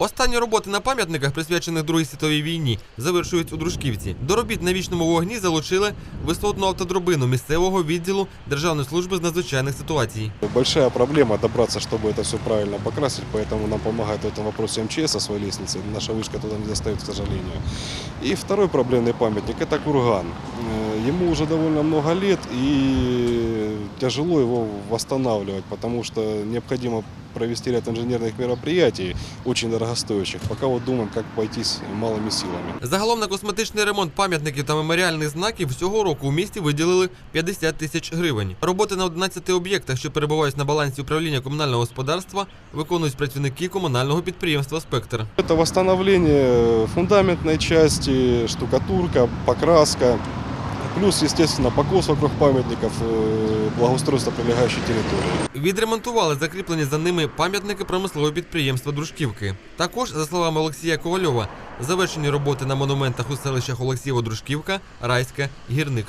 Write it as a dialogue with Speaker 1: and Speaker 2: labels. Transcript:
Speaker 1: Останні роботи на пам'ятниках, присвячених Другій світовій війні, завершують у Дружківці. До робіт на вічному вогні залучили висотну автодробину місцевого відділу Державної служби з надзвичайних ситуацій.
Speaker 2: Большая проблема добраться, чтобы это все правильно покрасить, поэтому нам помогает в этом вопросе МЧС со своей лестницы. Наша вышка туда не достает, к сожалению. И второй проблемный памятник – это курган. Э, Ему уже довольно много лет и тяжело его восстанавливать, потому что необходимо провести ряд инженерных мероприятий, очень дорогостоящих. Пока вот думаем, как пойтись малыми силами.
Speaker 1: Загалом на косметичний ремонт пам'ятників та меморіальних знаків всього року у місті виділили 50 тисяч гривень. Роботи на 11 об'єктах, що перебувають на балансі управління комунального господарства, виконують працівники комунального підприємства Спектр.
Speaker 2: Это восстановление фундаментной части, штукатурка, покраска, плюс, естественно, покос вокруг пам'ятників, э, благоустройство прилегающей території.
Speaker 1: Відремонтували закріплені за ними пам'ятники промислового підприємства Дружківки. Також, за словами Олексія Ковальова, завершені роботи на монументах у селищах Олексієво-Дружківка, Райська, Гірник.